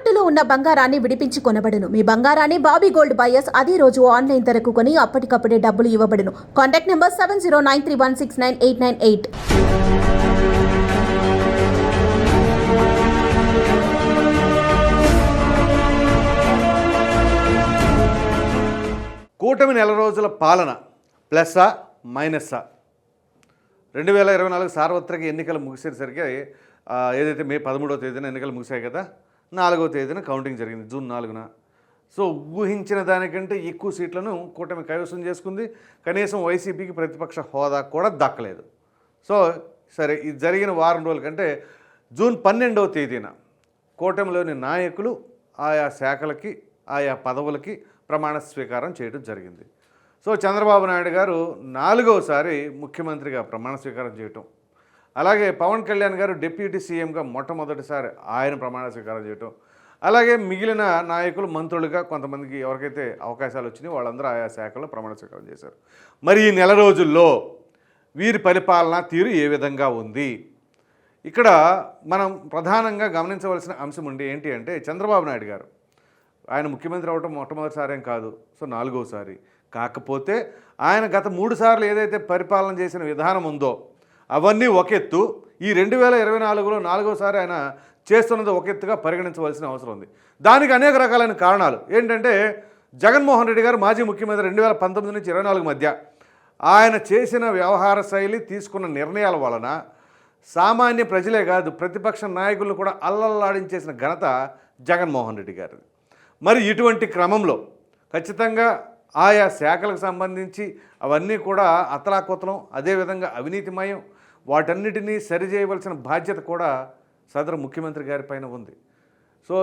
తాకట్టులో ఉన్న బంగారాన్ని విడిపించి కొనబడును. మీ బంగారాన్ని బాబీ గోల్డ్ బయర్స్ అదే రోజు ఆన్లైన్ ధరకు కొని అప్పటికప్పుడే డబ్బులు ఇవ్వబడును. Contact number seven zero nine three one six nine eight nine eight. కూటమి నెల రోజుల పాలన ప్లస్సా మైనస్సా? రెండు వేల ఇరవై నాలుగు సార్వత్రిక ఎన్నికలు ముగిసేసరికి ఏదైతే మే పదమూడవ తేదీన ఎన్నికలు ముగిశాయి కదా నాలుగో తేదీన కౌంటింగ్ జరిగింది జూన్ నాలుగున. సో ఊహించిన దానికంటే ఎక్కువ సీట్లను కూటమి కైవసం చేసుకుంది. కనీసం వైసీపీకి ప్రతిపక్ష హోదా కూడా దక్కలేదు. సో సరే ఇది జరిగిన వారం రోజుల కంటే జూన్ పన్నెండవ తేదీన కూటమిలోని నాయకులు ఆయా శాఖలకి ఆయా పదవులకి ప్రమాణ స్వీకారం చేయడం జరిగింది. సో చంద్రబాబు నాయుడు గారు నాలుగవసారి ముఖ్యమంత్రిగా ప్రమాణ స్వీకారం చేయటం అలాగే పవన్ కళ్యాణ్ గారు డిప్యూటీ సీఎంగా మొట్టమొదటిసారి ఆయన ప్రమాణ స్వీకారం చేయటం. అలాగే మిగిలిన నాయకులు మంత్రులుగా కొంతమందికి ఎవరికైతే అవకాశాలు వచ్చినాయి వాళ్ళందరూ ఆయా శాఖలో ప్రమాణ స్వీకారం చేశారు. మరి ఈ నెల రోజుల్లో వీరి పరిపాలన తీరు ఏ విధంగా ఉంది? ఇక్కడ మనం ప్రధానంగా గమనించవలసిన అంశం ఉండి ఏంటి అంటే చంద్రబాబు నాయుడు గారు. ఆయన ముఖ్యమంత్రి అవ్వటం మొట్టమొదటిసారి ఏం కాదు సో నాలుగోసారి. కాకపోతే ఆయన గత మూడు సార్లు ఏదైతే పరిపాలన చేసిన విధానం ఉందో అవన్నీ ఒక ఎత్తు. ఈ రెండు వేల ఇరవై నాలుగులో నాలుగోసారి ఆయన చేస్తున్నది ఒక ఎత్తుగా పరిగణించవలసిన అవసరం ఉంది. దానికి అనేక రకాలైన కారణాలు. ఏంటంటే జగన్మోహన్ రెడ్డి గారు మాజీ ముఖ్యమంత్రి రెండు వేల పంతొమ్మిది నుంచి ఇరవై నాలుగు మధ్య ఆయన చేసిన వ్యవహార శైలి తీసుకున్న నిర్ణయాల వలన సామాన్య ప్రజలే కాదు ప్రతిపక్ష నాయకులను కూడా అల్లల్లాడించేసిన ఘనత జగన్మోహన్ రెడ్డి గారిది. మరి ఇటువంటి క్రమంలో ఖచ్చితంగా ఆయా శాఖలకు సంబంధించి అవన్నీ కూడా అతలాకుతలం అదేవిధంగా అవినీతిమయం వాటన్నిటినీ సరిచేయవలసిన బాధ్యత కూడా సదరు ముఖ్యమంత్రి గారి పైన ఉంది. సో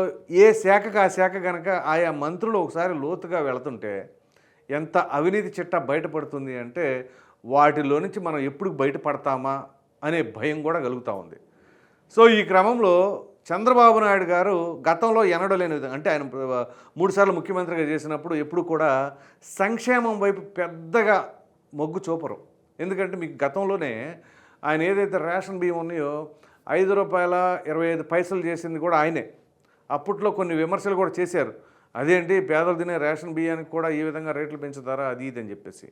ఏ శాఖకు ఆ శాఖ కనుక ఆయా మంత్రులు ఒకసారి లోతుగా వెళుతుంటే ఎంత అవినీతి చిట్ట బయటపడుతుంది అంటే వాటిలో నుంచి మనం ఎప్పుడు బయటపడతామా అనే భయం కూడా కలుగుతూ ఉంది. సో ఈ క్రమంలో చంద్రబాబు నాయుడు గారు గతంలో ఎనడలేని విధంగా అంటే ఆయన మూడుసార్లు ముఖ్యమంత్రిగా చేసినప్పుడు ఎప్పుడు కూడా సంక్షేమం వైపు పెద్దగా మొగ్గు చూపరు. ఎందుకంటే మీకు గతంలోనే ఆయన ఏదైతే రేషన్ బియ్యం ఉన్నాయో ఐదు రూపాయల ఇరవై ఐదు పైసలు చేసింది కూడా ఆయనే. అప్పట్లో కొన్ని విమర్శలు కూడా చేశారు. అదేంటి? పేదలు తినే రేషన్ బియ్యానికి కూడా ఈ విధంగా రేట్లు పెంచుతారా? అది ఇది అని చెప్పేసి.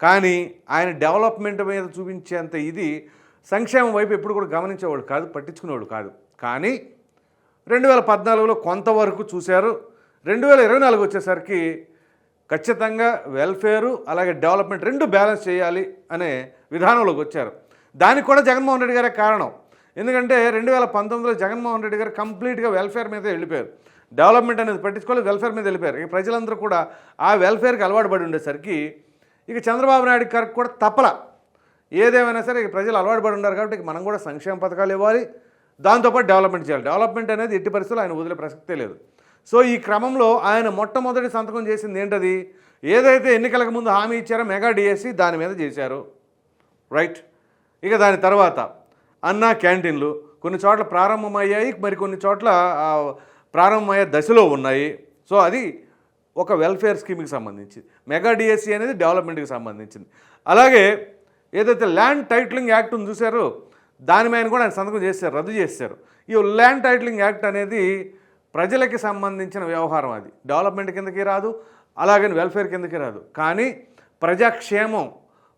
కానీ ఆయన డెవలప్మెంట్ మీద చూపించేంత ఇది సంక్షేమం వైపు ఎప్పుడు కూడా గమనించేవాళ్ళు కాదు పట్టించుకునేవాళ్ళు కాదు. కానీ రెండు వేల పద్నాలుగులో కొంతవరకు చూశారు. రెండు వేల ఇరవై నాలుగు వచ్చేసరికి ఖచ్చితంగా వెల్ఫేరు అలాగే డెవలప్మెంట్ రెండు బ్యాలెన్స్ చేయాలి అనే విధానంలోకి వచ్చారు. దానికి కూడా జగన్మోహన్ రెడ్డి గారే కారణం. ఎందుకంటే రెండు వేల పంతొమ్మిదిలో జగన్మోహన్ రెడ్డి గారు కంప్లీట్గా వెల్ఫేర్ మీద వెళ్ళిపోయారు. డెవలప్మెంట్ అనేది పట్టించుకోలేదు వెల్ఫేర్ మీద వెళ్ళిపోయారు. ఇక ప్రజలందరూ కూడా ఆ వెల్ఫేర్కి అలవాటు పడి ఉండేసరికి ఇక చంద్రబాబు నాయుడు గారికి కూడా తప్పల. ఏదేమైనా సరే ఇక ప్రజలు అలవాటు పడి ఉన్నారు కాబట్టి మనం కూడా సంక్షేమ పథకాలు ఇవ్వాలి. దాంతోపాటు డెవలప్మెంట్ చేయాలి. డెవలప్మెంట్ అనేది ఎట్టి పరిస్థితుల్లో ఆయన వదిలే ప్రసక్తే లేదు. సో ఈ క్రమంలో ఆయన మొట్టమొదటి సంతకం చేసింది ఏంటది? ఏదైతే ఎన్నికలకు ముందు హామీ ఇచ్చారో మెగా డిఎస్సి దాని మీద చేశారు. రైట్. ఇక దాని తర్వాత అన్నా క్యాంటీన్లు కొన్ని చోట్ల ప్రారంభమయ్యాయి మరి కొన్ని చోట్ల ప్రారంభమయ్యే దశలో ఉన్నాయి. సో అది ఒక వెల్ఫేర్ స్కీమ్కి సంబంధించి మెగా డిఎస్సి అనేది డెవలప్మెంట్కి సంబంధించింది. అలాగే ఏదైతే ల్యాండ్ టైటిలింగ్ యాక్ట్ ఉంది చూశారో దాని మీద కూడా ఆయన సంతకం చేశారు రద్దు చేశారు. ఈ ల్యాండ్ టైటిలింగ్ యాక్ట్ అనేది ప్రజలకి సంబంధించిన వ్యవహారం అది. డెవలప్మెంట్ కిందకి రాదు అలాగని వెల్ఫేర్ కిందకి రాదు. కానీ ప్రజాక్షేమం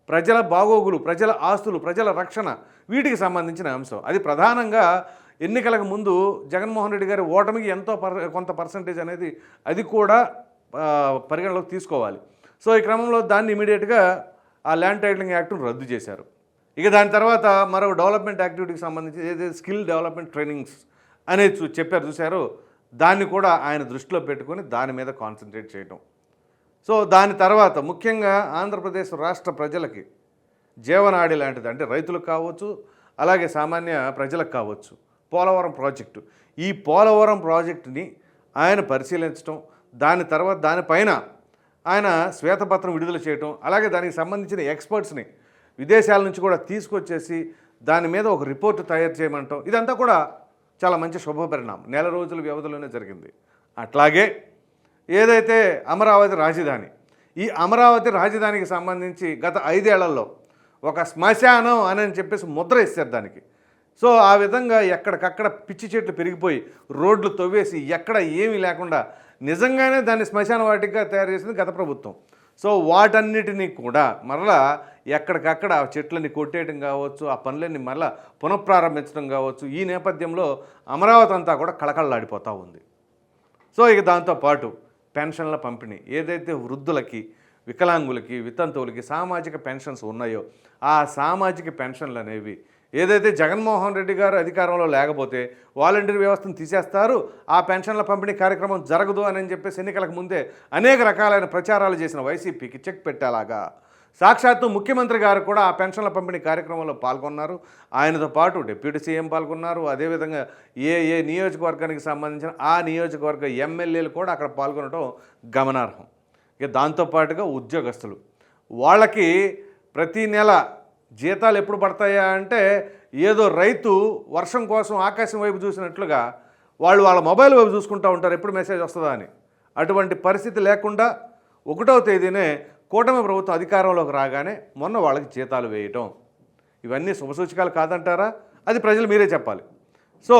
ప్రజల బాగోగులు ప్రజల ఆస్తులు ప్రజల రక్షణ వీటికి సంబంధించిన అంశం. అది ప్రధానంగా ఎన్నికలకు ముందు జగన్మోహన్ రెడ్డి గారి ఓటమికి ఎంతో పర్ కొంత పర్సంటేజ్ అనేది అది కూడా పరిగణలోకి తీసుకోవాలి. సో ఈ క్రమంలో దాన్ని ఇమీడియట్గా ఆ ల్యాండ్ టైటిలింగ్ యాక్ట్ను రద్దు చేశారు. ఇక దాని తర్వాత మరో డెవలప్మెంట్ యాక్టివిటీకి సంబంధించి ఏదైతే స్కిల్ డెవలప్మెంట్ ట్రైనింగ్స్ అనేది చూ- చెప్పారు చూశారు. దాన్ని కూడా ఆయన దృష్టిలో పెట్టుకొని దాని మీద కాన్సన్ట్రేట్ చేయటం. సో దాని తర్వాత ముఖ్యంగా ఆంధ్రప్రదేశ్ రాష్ట్ర ప్రజలకి జీవనాడి లాంటిది. అంటే రైతులకు కావచ్చు అలాగే సామాన్య ప్రజలకు కావచ్చు. పోలవరం ప్రాజెక్టు. ఈ పోలవరం ప్రాజెక్టుని ఆయన పరిశీలించడం దాని తర్వాత దానిపైన ఆయన శ్వేతపత్రం విడుదల చేయటం అలాగే దానికి సంబంధించిన ఎక్స్పర్ట్స్ని విదేశాల నుంచి కూడా తీసుకొచ్చేసి దాని మీద ఒక రిపోర్ట్ తయారు చేయమంటాం. ఇదంతా కూడా చాలా మంచి శుభపరిణామం. నెల రోజుల వ్యవధిలోనే జరిగింది. అట్లాగే ఏదైతే అమరావతి రాజధాని ఈ అమరావతి రాజధానికి సంబంధించి గత ఐదేళ్ళలో ఒక శ్మశానం అని చెప్పేసి ముద్ర ఇస్తారు దానికి. సో ఆ విధంగా ఎక్కడికక్కడ పిచ్చి చెట్లు పెరిగిపోయి రోడ్లు తవ్వేసి ఎక్కడ ఏమీ లేకుండా నిజంగానే దాన్ని శ్మశాన వాటిగా తయారు చేసింది గత ప్రభుత్వం. సో వాటన్నిటినీ కూడా మరలా ఎక్కడికక్కడ ఆ చెట్లని కొట్టేయడం కావచ్చు ఆ పనులన్నీ మరలా పునఃప్రారంభించడం కావచ్చు ఈ నేపథ్యంలో అమరావతి అంతా కూడా కళకళలాడిపోతూ ఉంది. సో ఇక దాంతోపాటు పెన్షన్ల పంపిణీ ఏదైతే వృద్ధులకి వికలాంగులకి వితంతువులకి సామాజిక పెన్షన్స్ ఉన్నాయో ఆ సామాజిక పెన్షన్లు అనేవి ఏదైతే జగన్మోహన్ రెడ్డి గారు అధికారంలో లేకపోతే వాలంటీర్ వ్యవస్థను తీసేస్తారు ఆ పెన్షన్ల పంపిణీ కార్యక్రమం జరగదు అని చెప్పేసి ఎన్నికలకు ముందే అనేక రకాలైన ప్రచారాలు చేసిన వైసీపీకి చెక్ పెట్టేలాగా సాక్షాత్తు ముఖ్యమంత్రి గారు కూడా ఆ పెన్షన్ల పంపిణీ కార్యక్రమంలో పాల్గొన్నారు. ఆయనతో పాటు డిప్యూటీ సీఎం పాల్గొన్నారు. అదేవిధంగా ఏ ఏ నియోజకవర్గానికి సంబంధించిన ఆ నియోజకవర్గ ఎమ్మెల్యేలు కూడా అక్కడ పాల్గొనడం గమనార్హం. ఇక దాంతోపాటుగా ఉద్యోగస్తులు. వాళ్ళకి ప్రతి నెల జీతాలు ఎప్పుడు పడతాయా అంటే ఏదో రైతు వర్షం కోసం ఆకాశం వైపు చూసినట్లుగా వాళ్ళు వాళ్ళ మొబైల్ వైపు చూసుకుంటూ ఉంటారు. ఎప్పుడు మెసేజ్ వస్తుందా అని. అటువంటి పరిస్థితి లేకుండా ఒకటవ తేదీనే కూటమి ప్రభుత్వం అధికారంలోకి రాగానే మొన్న వాళ్ళకి జీతాలు వేయటం. ఇవన్నీ శుభసూచకాలు కాదంటారా? అది ప్రజలు మీరే చెప్పాలి. సో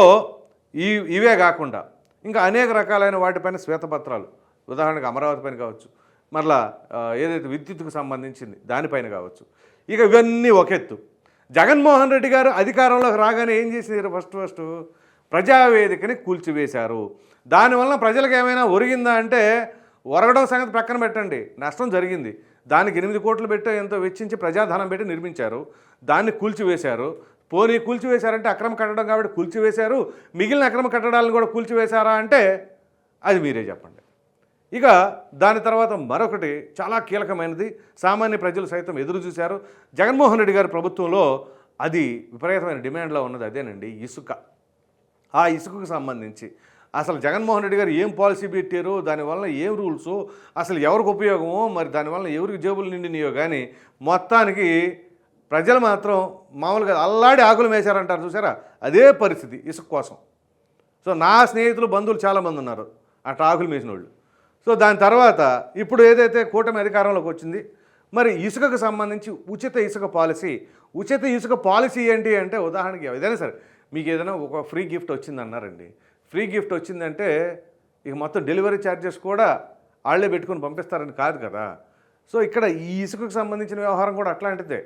ఈ ఇవే కాకుండా ఇంకా అనేక రకాలైన వాటిపైన శ్వేతపత్రాలు. ఉదాహరణకు అమరావతి పైన కావచ్చు మరలా ఏదైతే విద్యుత్కు సంబంధించింది దానిపైన కావచ్చు. ఇక ఇవన్నీ ఒక ఎత్తు. జగన్మోహన్ రెడ్డి గారు అధికారంలోకి రాగానే ఏం చేసినారు? ఫస్ట్ ఫస్ట్ ప్రజావేదికని కూల్చివేశారు. దానివల్ల ప్రజలకు ఏమైనా ఒరిగిందా అంటే ఒరగడం సంగతి పక్కన పెట్టండి. నష్టం జరిగింది. దానికి ఎనిమిది కోట్లు పెట్టి ఎంతో వెచ్చించి ప్రజాధనం పెట్టి నిర్మించారు. దాన్ని కూల్చివేశారు. పోనీ కూల్చివేశారంటే అక్రమ కట్టడం కాబట్టి కూల్చివేశారు. మిగిలిన అక్రమ కట్టడాలను కూడా కూల్చివేశారా అంటే అది మీరే చెప్పండి. ఇక దాని తర్వాత మరొకటి చాలా కీలకమైనది. సామాన్య ప్రజలు సైతం ఎదురు చూశారు. జగన్మోహన్ రెడ్డి గారి ప్రభుత్వంలో అది విపరీతమైన డిమాండ్లో ఉన్నది. అదేనండి ఇసుక. ఆ ఇసుకకు సంబంధించి అసలు జగన్మోహన్ రెడ్డి గారు ఏం పాలసీ పెట్టారు దానివల్ల ఏం రూల్స్ అసలు ఎవరికి ఉపయోగమో మరి దానివల్ల ఎవరికి జేబులు నిండినాయో కానీ మొత్తానికి ప్రజలు మాత్రం మామూలుగా అల్లాడి ఆకులు వేశారంటారు చూసారా? అదే పరిస్థితి ఇసుక కోసం. సో నా స్నేహితులు బంధువులు చాలామంది ఉన్నారు. అట్లా ఆకులు మేసిన వాళ్ళు సో దాని తర్వాత ఇప్పుడు ఏదైతే కూటమి అధికారంలోకి వచ్చింది మరి ఇసుకకు సంబంధించి ఉచిత ఇసుక పాలసీ ఉచిత ఇసుక పాలసీ ఏంటి అంటే ఉదాహరణకి ఏదైనా సరే మీకు ఏదైనా ఒక ఫ్రీ గిఫ్ట్ వచ్చిందన్నారండి. ఫ్రీ గిఫ్ట్ వచ్చిందంటే ఇక మొత్తం డెలివరీ ఛార్జెస్ కూడా వాళ్ళే పెట్టుకొని పంపిస్తారని కాదు కదా. సో ఇక్కడ ఈ ఇసుకకు సంబంధించిన వ్యవహారం కూడా అట్లాంటిదే.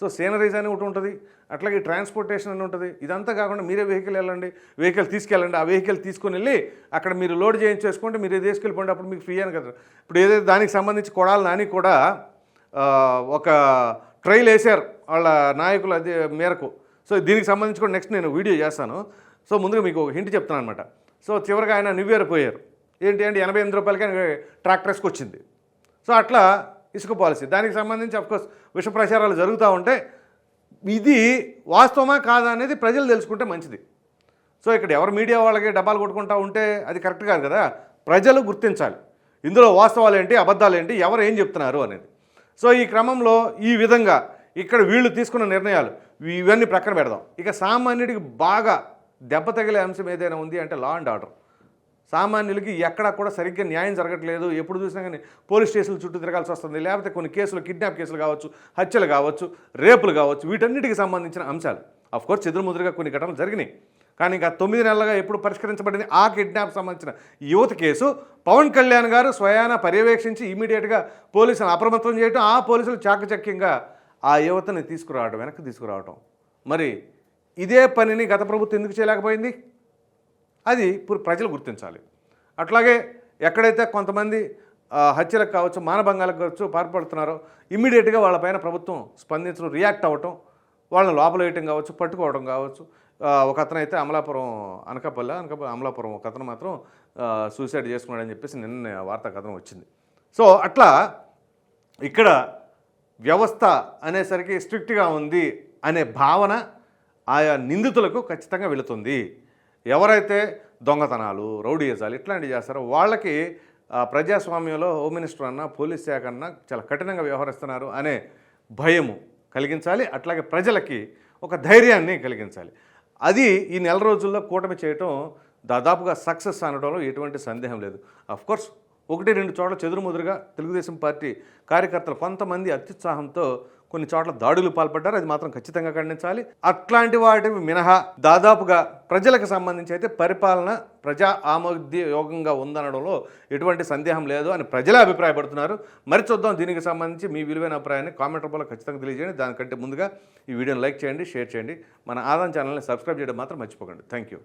సో సీనరీస్ అని ఒకటి ఉంటుంది అట్లాగే ట్రాన్స్పోర్టేషన్ అని ఉంటుంది. ఇదంతా కాకుండా మీరే వెహికల్ వెళ్ళండి వెహికల్ తీసుకెళ్ళండి ఆ వెహికల్ తీసుకొని వెళ్ళి అక్కడ మీరు లోడ్ చేయించేసుకుంటే మీరు తీసుకెళ్ళిపోండి అప్పుడు మీకు ఫ్రీ అని కదా. ఇప్పుడు ఏదైతే దానికి సంబంధించి కొడాలి నాని కూడా ఒక ట్రైల్ వేశారు వాళ్ళ నాయకులు అది మేరకు. సో దీనికి సంబంధించి కూడా నెక్స్ట్ నేను వీడియో చేస్తాను. సో ముందుగా మీకు హింట్ చెప్తాను అనమాట సో చివరిగా ఆయన న్యూ పోయారు. ఏంటి అంటే ఎనభై ఎనిమిది రూపాయలకి ట్రాక్టర్స్కి వచ్చింది సో అట్లా ఇసుక పాలసీ. దానికి సంబంధించి అఫ్కోర్స్ విష ప్రచారాలు జరుగుతూ ఉంటే ఇది వాస్తవమా కాదా అనేది ప్రజలు తెలుసుకుంటే మంచిది. సో ఇక్కడ ఎవరు మీడియా వాళ్ళకి డబ్బాలు కొట్టుకుంటా ఉంటే అది కరెక్ట్ కాదు కదా? ప్రజలు గుర్తించాలి. ఇందులో వాస్తవాలు ఏంటి అబద్ధాలు ఏంటి ఎవరు ఏం చెప్తున్నారు అనేది. సో ఈ క్రమంలో ఈ విధంగా ఇక్కడ వీళ్ళు తీసుకున్న నిర్ణయాలు ఇవన్నీ ప్రక్కన పెడదాం. ఇక సామాన్యుడికి బాగా దెబ్బ తగిలే అంశం ఏదైనా ఉంది అంటే లా అండ్ ఆర్డర్ సామాన్యులకి ఎక్కడా కూడా సరిగ్గా న్యాయం జరగట్లేదు. ఎప్పుడు చూసినా కానీ పోలీస్ స్టేషన్ల చుట్టూ తిరగాల్సి వస్తుంది. లేకపోతే కొన్ని కేసులు కిడ్నాప్ కేసులు కావచ్చు హత్యలు కావచ్చు రేపులు కావచ్చు వీటన్నిటికి సంబంధించిన అంశాలు. అఫ్కోర్స్ చెదురుముదురుగా కొన్ని ఘటనలు జరిగినాయి. కానీ ఇంకా తొమ్మిది నెలలుగా ఎప్పుడు పరిష్కరించబడింది? ఆ కిడ్నాప్ సంబంధించిన యువత కేసు. పవన్ కళ్యాణ్ గారు స్వయాన పర్యవేక్షించి ఇమీడియట్గా పోలీసులను అప్రమత్తం చేయటం ఆ పోలీసులు చాకచక్యంగా ఆ యువతని తీసుకురావడం వెనక్కి తీసుకురావటం. మరి ఇదే పనిని గత ప్రభుత్వం ఎందుకు చేయలేకపోయింది? అది ఇప్పుడు ప్రజలు గుర్తించాలి. అట్లాగే ఎక్కడైతే కొంతమంది హత్యలకు కావచ్చు మానభంగాలకు కావచ్చు పాల్పడుతున్నారో ఇమ్మీడియట్గా వాళ్ళపైన ప్రభుత్వం స్పందించడం రియాక్ట్ అవ్వటం వాళ్ళని లోపల వేయటం కావచ్చు పట్టుకోవడం కావచ్చు ఒక అతను అయితే అమలాపురం అనకాపల్లి అనకాపల్లి అమలాపురం ఒక అతను మాత్రం సూసైడ్ చేసుకున్నాడని చెప్పేసి నిన్న వార్తా కథనం వచ్చింది. సో అట్లా ఇక్కడ వ్యవస్థ అనేసరికి స్ట్రిక్ట్గా ఉంది అనే భావన ఆయా నిందితులకు ఖచ్చితంగా వెళుతుంది. ఎవరైతే దొంగతనాలు రౌడీయజాలు ఇట్లాంటివి చేస్తారో వాళ్ళకి ఆ, ప్రజాస్వామ్యంలో హోమ్ మినిస్టర్ అన్న పోలీస్ శాఖ అన్న చాలా కఠినంగా వ్యవహరిస్తున్నారు అనే భయము కలిగించాలి. అట్లాగే ప్రజలకి ఒక ధైర్యాన్ని కలిగించాలి. అది ఈ నెల రోజుల్లో కూటమి చేయటం దాదాపుగా సక్సెస్ అనడంలో ఎటువంటి సందేహం లేదు. కోర్స్ ఒకటి రెండు చోట్ల చెదురుముదురుగా తెలుగుదేశం పార్టీ కార్యకర్తలు కొంతమంది అత్యుత్సాహంతో కొన్ని చోట్ల దాడులు పాల్పడ్డారు. అది మాత్రం ఖచ్చితంగా ఖండించాలి. అట్లాంటి వాటి మినహా దాదాపుగా ప్రజలకు సంబంధించి అయితే పరిపాలన ప్రజా ఆమోద్యోగంగా ఉందనడంలో ఎటువంటి సందేహం లేదు అని ప్రజలే అభిప్రాయపడుతున్నారు. మరి చూద్దాం దీనికి సంబంధించి మీ విలువైన అభిప్రాయాన్ని కామెంట్ రూపంలో ఖచ్చితంగా తెలియజేయండి. దానికంటే ముందుగా ఈ వీడియోని లైక్ చేయండి షేర్ చేయండి. మన ఆదాయం ఛానల్ని సబ్స్క్రైబ్ చేయడం మాత్రం మర్చిపోకండి. Thank you